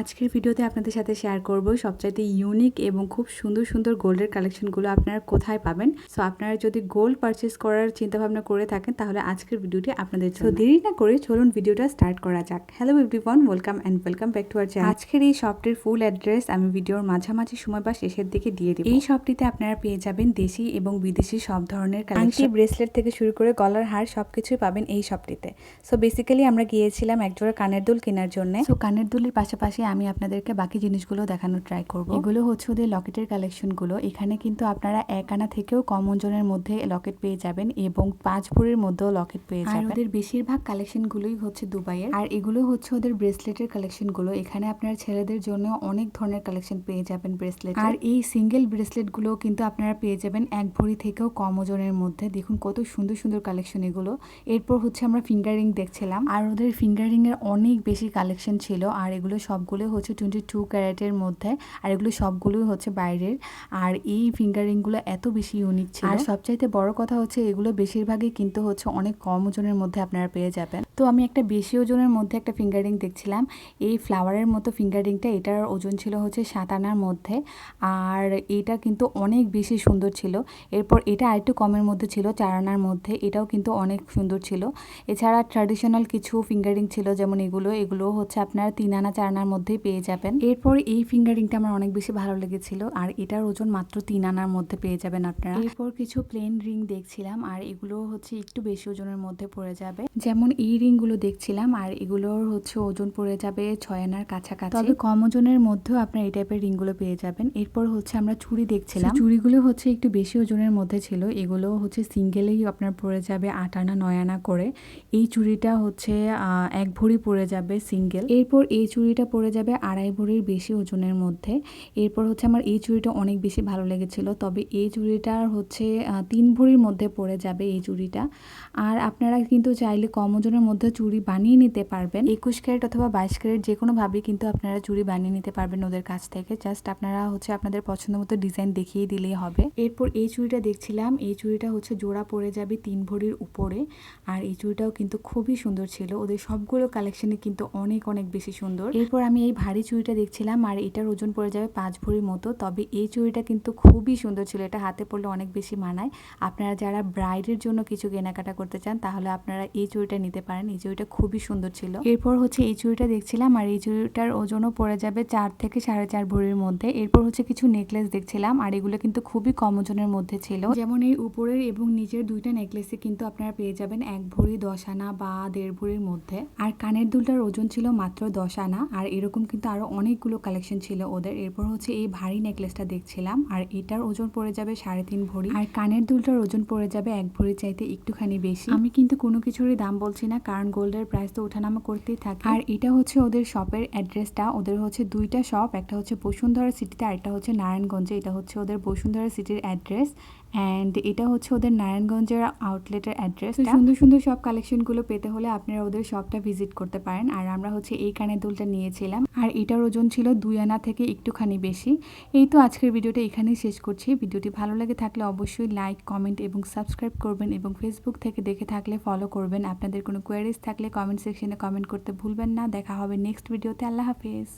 আজকের ভিডিওতে আপনাদের সাথে শেয়ার করব সবচাইতে ইউনিক এবং খুব সুন্দর সুন্দর গোল্ডের কালেকশনগুলো আপনারা কোথায় পাবেন। সো আপনারা যদি গোল্ড পারচেস করার চিন্তা ভাবনা করে থাকেন, তাহলে আজকের ভিডিওটি আপনাদের জন্য। দেরি না করে চলুন ভিডিওটা স্টার্ট করা যাক। Hello everyone welcome and welcome back to our channel আজকের এই শপটির ফুল অ্যাড্রেস আমি ভিডিওর মাঝামাঝি সময় বা শেষের দিকে দিয়ে দিই এই শপটিতে আপনারা পেয়ে যাবেন দেশি এবং বিদেশি সব ধরনের আংটি ব্রেসলেট থেকে শুরু করে গলার হার সবকিছুই পাবেন এই শপটিতে সো বেসিক্যালি আমরা গিয়েছিলাম একজোড়া কানের দুল কেনার জন্য। সো কানের দুলের পাশাপাশি আমি আপনাদেরকে বাকি জিনিসগুলো দেখানোর ট্রাই করব। এগুলো হচ্ছে ওদের লকেটের কালেকশনগুলো এখানে কিন্তু আপনারা এক আনা থেকেও কম ওজনের মধ্যে লকেট পেয়ে যাবেন এবং পাঁচ ভরির মধ্যেও লকেট পেয়ে যাবেন। ওদের বেশিরভাগ কালেকশনগুলোই হচ্ছে দুবাইয়ের। আর এগুলো হচ্ছে ওদের ব্রেসলেটের কালেকশনগুলো এখানে আপনারা ছেলেদের জন্য অনেক ধরনের কালেকশন পেয়ে যাবেন ব্রেসলেট আর এই সিঙ্গেল ব্রেসলেটগুলো কিন্তু আপনারা পেয়ে যাবেন এক ভরি থেকেও কম ওজনের মধ্যে। দেখুন কত সুন্দর সুন্দর কালেকশন এগুলো। এরপর হচ্ছে আমরা ফিঙ্গারিং দেখছিলাম। আর ওদের ফিঙ্গারিং এর অনেক বেশি কালেকশন ছিল। আর এগুলো সবগুলো হচ্ছে টোয়েন্টি টু ক্যারেটের মধ্যে, আর এগুলো সবগুলোই হচ্ছে বাইরের। আর এই ফিঙ্গারিংগুলো এত বেশি ইউনিক ছিল। আর সবচাইতে বড় কথা হচ্ছে এগুলো বেশিরভাগই কিন্তু হচ্ছে অনেক কম ওজনের মধ্যে আপনারা পেয়ে যাবেন। তো আমি একটা বেশি ওজনের মধ্যে একটা ফিঙ্গার ফিঙ্গারিং দেখছিলাম। এই ফ্লাওয়ারের মতো ফিঙ্গার ফিঙ্গারিংটা এটার ওজন ছিল হচ্ছে সাত আনার মধ্যে। আর এটা কিন্তু অনেক বেশি সুন্দর ছিল। এরপর এটা আরেকটু কমের মধ্যে ছিল, চার আনার মধ্যে। এটাও কিন্তু অনেক সুন্দর ছিল। এছাড়া ট্র্যাডিশনাল কিছু ফিঙ্গার ফিঙ্গারিং ছিল, যেমন এগুলো। এগুলো হচ্ছে আপনারা তিন আনা, চার আনার মধ্যেই পেয়ে যাবেন। এরপর এই ফিঙ্গারিংটা আমার অনেক বেশি ভালো লেগেছিল। আর এটার ওজন মাত্র তিন আনার মধ্যে পেয়ে যাবেন আপনারা। এরপর কিছু প্লেন রিং দেখছিলাম। আর এগুলো হচ্ছে একটু বেশি ওজনের মধ্যে পড়ে যাবে। যেমন এই রিংগুলো দেখছিলাম আর এগুলোর হচ্ছে ওজন পড়ে যাবে ছয় আনার কাছাকাছি। তবে কম ওজনের মধ্যেও আপনার এই টাইপের রিংগুলো পেয়ে যাবেন। এরপর হচ্ছে আমরা চুড়ি দেখছিলাম। চুড়িগুলো হচ্ছে একটু বেশি ওজনের মধ্যে ছিল। এগুলো হচ্ছে সিঙ্গেলেই আপনার পড়ে যাবে আট আনা নয় আনা করে। এই চুড়িটা হচ্ছে এক ভরি পড়ে যাবে সিঙ্গেল। এরপর এই চুড়িটা পড়ে যাবে আড়াই ভরির বেশি ওজনের মধ্যে। এরপর হচ্ছে আমার এই চুড়িটা অনেক বেশি ভালো লেগেছিল। তবে এই চুড়িটার হচ্ছে তিন ভরির মধ্যে পড়ে যাবে এই চুড়িটা। আর আপনারা কিন্তু চাইলে কম ওজনের মধ্যে চুড়ি বানিয়ে নিতে পারবেন। একুশ ক্যারেট অথবা বাইশ ক্যারেট যে কোনোভাবেই কিন্তু আপনারা চুড়ি বানিয়ে নিতে পারবেন ওদের কাছ থেকে। জাস্ট আপনারা হচ্ছে আপনাদের পছন্দ মতো ডিজাইন দেখিয়ে দিলেই হবে। এরপর এই চুড়িটা দেখছিলাম। এই চুড়িটা হচ্ছে জোড়া পড়ে যাবে তিন ভরির উপরে। আর এই চুড়িটাও কিন্তু খুবই সুন্দর ছিল। ওদের সবগুলো কালেকশনে কিন্তু অনেক অনেক বেশি সুন্দর। এরপর আমি এই ভারী চুড়িটা দেখছিলাম। আর এটার ওজন পড়ে যাবে পাঁচ ভরির মতো। তবে এই চুড়িটা কিন্তু খুবই সুন্দর ছিল। এটা হাতে পড়লে অনেক বেশি মানায়। আপনারা যারা ব্রাইডের জন্য কিছু কেনাকাটা করতে চান, তাহলে আপনারা এই চুড়িটা নিতে পারেন। এই চুড়িটা খুবই সুন্দর ছিল। এরপর হচ্ছে এই চুড়িটা দেখছিলাম আর এই চুড়িটার ওজনও পড়ে যাবে চার থেকে সাড়ে চার ভরির মধ্যে। এরপর হচ্ছে কিছু নেকলেস দেখছিলাম আর এগুলো কিন্তু খুবই কম ওজনের মধ্যে ছিল। যেমন এই উপরের এবং নিচের দুইটা নেকলেসে কিন্তু আপনারা পেয়ে যাবেন এক ভরি দশ আনা বা দেড় ভরির মধ্যে। আর কানের দুলটার ওজন ছিল মাত্র দশ আনা আর এরকম কিন্তু আরও অনেকগুলো কালেকশন ছিল ওদের। এরপর হচ্ছে এই ভারী নেকলেসটা দেখছিলাম আর এটার ওজন পড়ে যাবে সাড়ে তিন ভরি। আর কানের দুলটার ওজন পড়ে যাবে এক ভরি চাইতে একটুখানি বেশি। আমি কিন্তু কোনো কিছুরই দাম বলছি না কারণ গোল্ডের প্রাইস তো ওঠানামা করতেই থাকে। আর এটা হচ্ছে ওদের শপের অ্যাড্রেসটা ওদের হচ্ছে দুইটা শপ একটা হচ্ছে বসুন্ধরা সিটিতে আর একটা হচ্ছে নারায়ণগঞ্জে। এটা হচ্ছে ওদের বসুন্ধরা সিটির অ্যাড্রেস অ্যান্ড এটা হচ্ছে ওদের নারায়ণগঞ্জের আউটলেটের অ্যাড্রেস সুন্দর সুন্দর সব কালেকশনগুলো পেতে হলে আপনারা ওদের শপটা ভিজিট করতে পারেন। আর আমরা হচ্ছে এই কানের দুলটা নিয়েছিলাম। আর এটার ওজন ছিল দুই আনা থেকে একটুখানি বেশি। এই তো আজকের ভিডিওটা এখানেই শেষ করছি। ভিডিওটি ভালো লাগে থাকলে অবশ্যই লাইক কমেন্ট এবং সাবস্ক্রাইব করবেন এবং ফেসবুক থেকে দেখে থাকলে ফলো করবেন। আপনাদের কোনো কোয়ারিজ থাকলে কমেন্ট সেকশনে কমেন্ট করতে ভুলবেন না। দেখা হবে নেক্সট ভিডিওতে আল্লাহ হাফেজ।